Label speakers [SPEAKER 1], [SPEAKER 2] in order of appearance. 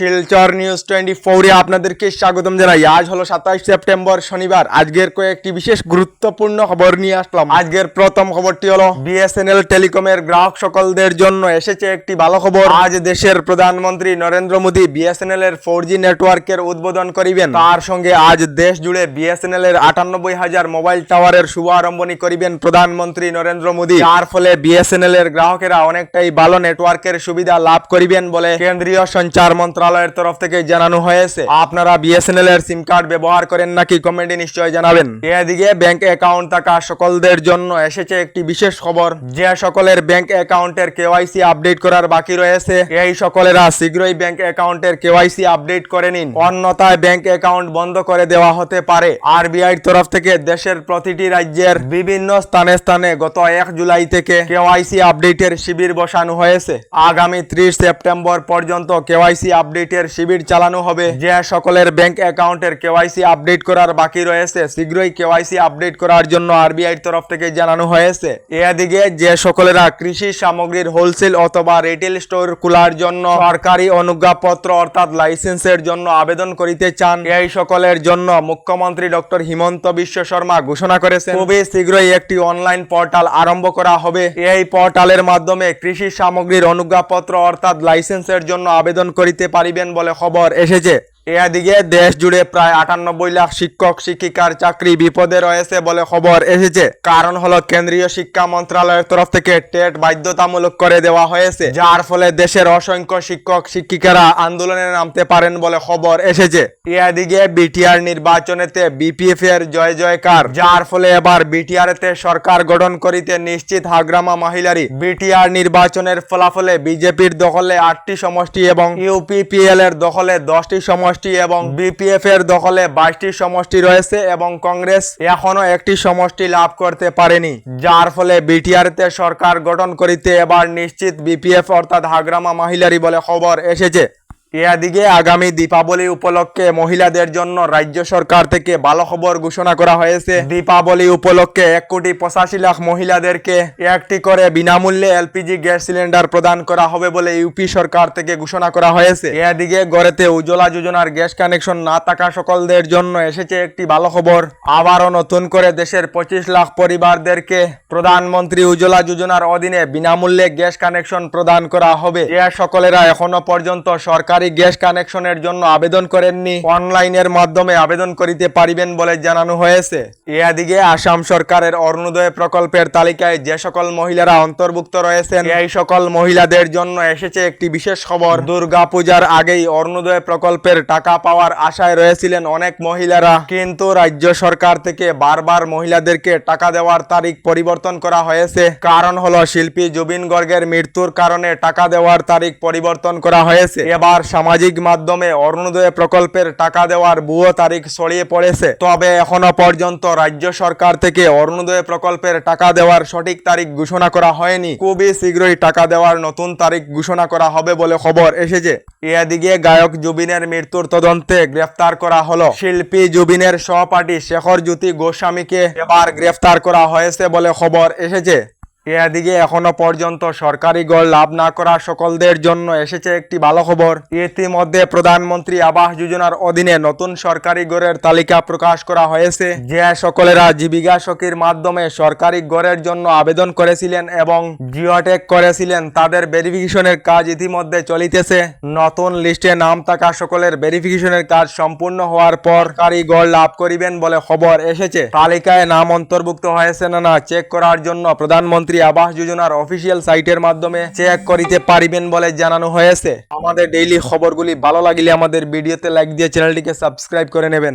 [SPEAKER 1] Silchar news twenty ফোরে আপনাদেরকে স্বাগতম জানাই। আজ হলো সাতাইশ সেপ্টেম্বর, শনিবার। আজকের কয়েকটি বিশেষ গুরুত্বপূর্ণ খবর নিয়ে আসলাম। আজকের প্রথম খবরটি হলো বিএসএনএল টেলিকমের গ্রাহক সকলদের জন্য এসেছে একটি ভালো খবর। আজ দেশের প্রধানমন্ত্রী নরেন্দ্র মোদী বিএসএনএল এর ফোর জি নেটওয়ার্কের উদ্বোধন করিবেন। তার সঙ্গে আজ দেশ জুড়ে বিএসএনএল এর আটানব্বই হাজার মোবাইল টাওয়ারের শুভারম্ভনী করিবেন প্রধানমন্ত্রী নরেন্দ্র মোদী। যার ফলে বিএসএনএল এর গ্রাহকেরা অনেকটাই ভালো নেটওয়ার্কের সুবিধা লাভ করিবেন বলে কেন্দ্রীয় সঞ্চার মন্ত্রণালয়ের তরফ থেকে জানানো হয়েছে। আপনারা বিএসএনএল এর সিম কার্ড ব্যবহার করেন নাকি কমেন্টে নিশ্চয় জানাবেন। এদিকে ব্যাংক অ্যাকাউন্ট থাকা সকলদের জন্য এসেছে একটি বিশেষ খবর। যে সকলের ব্যাংক অ্যাকাউন্টের কেওয়াইসি আপডেট করার বাকি রয়েছে, এই সকলেরা শীঘ্রই ব্যাংক অ্যাকাউন্টের কেওয়াইসি আপডেট করে নিন। অন্যথায় ব্যাংক অ্যাকাউন্ট বন্ধ করে দেওয়া হতে পারে। আর আরবিআই তরফ থেকে দেশের প্রতিটি রাজ্যের বিভিন্ন স্থানে স্থানে গত এক জুলাই থেকে কেওয়াইসি আপডেটের শিবির বসানো হয়েছে। আগামী ত্রিশ সেপ্টেম্বর পর্যন্ত কেওয়াইসি আপডেটের শিবির চালানো হবে। যে সকলের ব্যাংক অ্যাকাউন্টের কেওয়াইসি আপডেট করার বাকি রয়েছে, শীঘ্রই কেওয়াইসি আপডেট করার জন্য আরবিআই তরফ থেকে জানানো হয়েছে। এদিকে যে সকলেরা কৃষি সামগ্রীর হোলসেল অথবা রিটেল স্টোর খোলার জন্য সরকারি অনুজ্ঞাপত্র অর্থাৎ লাইসেন্সের জন্য আবেদন করিতে চান, এই সকলের জন্য মুখ্যমন্ত্রী ডক্টর হিমন্ত বিশ্ব শর্মা ঘোষণা করেছেন। খুবই শীঘ্রই একটি অনলাইন পোর্টাল আরম্ভ করা হবে। এই পোর্টালের মাধ্যমে কৃষি সামগ্রীর অনুজ্ঞাপত্র অর্থাৎ লাইসেন্সের জন্য আবেদন করিতে পারিবেন বলে খবর এসেছে। এদিকে দেশ জুড়ে প্রায় আটানব্বই লাখ শিক্ষক, শিক্ষিকার চাকরি বিপদে রয়েছে বলে খবর এসেছে। কারণ হলো কেন্দ্রীয় শিক্ষা মন্ত্রণালয়ের তরফ থেকে টেট বাধ্যতামূলক করে দেওয়া হয়েছে, যার ফলে দেশের অসংখ্য শিক্ষক, শিক্ষিকারা আন্দোলনে নামতে পারেন বলে খবর এসেছে। এদিকে বিটিআর নির্বাচনেতে বিপিএফ এর জয় জয়কার, যার ফলে এবার বিটিআর তে সরকার গঠন করিতে নিশ্চিত হাগ্রামা মহিলারি বিটিআর নির্বাচনের ফলাফলে বিজেপির দখলে আটটি সমষ্টি এবং ইউপিপিএল এর দখলে দশটি সমষ্টি এবং বিপিএফ এর দখলে বাইশটি সমষ্টি রয়েছে এবং কংগ্রেস এখনও একটি সমষ্টি লাভ করতে পারেনি। যার ফলে বিটিআর তে সরকার গঠন করিতে এবার নিশ্চিত বিপিএফ অর্থাৎ হাগ্রামা মহিলারি বলে খবর এসেছে। এদিকে আগামী দীপাবলি উপলক্ষে মহিলাদের জন্য রাজ্য সরকার থেকে ভালো খবর ঘোষণা করা হয়েছে। দীপাবলি উপলক্ষে এক কোটি পঁচাশি লাখ মহিলাদেরকে একটি করে বিনামূল্যে এলপিজি গ্যাস সিলিন্ডার প্রদান করা হবে বলে ইউপি সরকার থেকে ঘোষণা করা হয়েছে। এদিকে গড়েতে উজ্জ্বলা যোজনার গ্যাস কানেকশন না থাকা সকলদের জন্য এসেছে একটি ভালো খবর আবারও নতুন করে দেশের পঁচিশ লাখ পরিবারদেরকে প্রধানমন্ত্রী উজ্জ্বলা যোজনার অধীনে বিনামূল্যে গ্যাস কানেকশন প্রদান করা হবে। এ সকলেরা এখনও পর্যন্ত সরকারি গ্যাস কানেকশনের জন্য আবেদন করেননি। অনলাইনের মাধ্যমে আবেদন করিতে পারিবেন বলে জানানো হয়েছে। এদিকে আসাম সরকারের অরুণোদয় প্রকল্পের তালিকায় যে সকল মহিলারা অন্তর্ভুক্ত রয়েছেন, এই সকল মহিলাদের জন্য এসেছে একটি বিশেষ খবর। দুর্গা পূজার আগেই অরুণোদয় প্রকল্পের টাকা পাওয়ার আশায় রয়েছিলেন অনেক মহিলারা। কিন্তু রাজ্য সরকার থেকে বারবার মহিলাদেরকে টাকা দেওয়ার তারিখ পরিবর্তন করা হয়েছে। কারণ হলো শিল্পী জুবিন গর্গের মৃত্যুর কারণে টাকা দেওয়ার তারিখ পরিবর্তন করা হয়েছে। এবার সামাজিক মাধ্যমে অরুণোদয় প্রকল্পের টাকা দেওয়ার ভুয়ো তারিখ ছড়িয়ে পড়েছে। তবে এখনও পর্যন্ত রাজ্য সরকার থেকে অরুণোদয় প্রকল্পের টাকা দেওয়ার সঠিক তারিখ ঘোষণা করা হয়নি। খুবই শীঘ্রই টাকা দেওয়ার নতুন তারিখ ঘোষণা করা হবে বলে খবর এসেছে। এদিকে গায়ক জুবিনের মৃত্যুর তদন্তে গ্রেফতার করা হলো। শিল্পী জুবিনের সহপাঠী শেখর জ্যোতি গোস্বামীকে এবার গ্রেফতার করা হয়েছে বলে খবর এসেছে। এদিকে এখনও পর্যন্ত সরকারি গড় লাভ না করা সকলদের জন্য এসেছে একটি ভালো খবর। ইতিমধ্যে প্রধানমন্ত্রী আবাস যোজনার অধীনে নতুন সরকারি গড়ের তালিকা প্রকাশ করা হয়েছে। যে সকলেরা জীবিকা সখীর মাধ্যমে সরকারি গড়ের জন্য আবেদন করেছিলেন এবং জিওটেক করেছিলেন, তাদের ভেরিফিকেশনের কাজ ইতিমধ্যে চলিতেছে। নতুন লিস্টে নাম থাকা সকলের ভেরিফিকেশনের কাজ সম্পূর্ণ হওয়ার পর সরকারি গড় লাভ করিবেন বলে খবর এসেছে। তালিকায় নাম অন্তর্ভুক্ত হয়েছে না না চেক করার জন্য প্রধানমন্ত্রী আবাস যোজনার অফিসিয়াল সাইটের মাধ্যমে চেক করিতে পারিবেন বলে জানানো হয়েছে। আমাদের ডেইলি খবরগুলি ভালো লাগিলে আমাদের ভিডিওতে লাইক দিয়ে চ্যানেলটিকে সাবস্ক্রাইব করে নেবেন।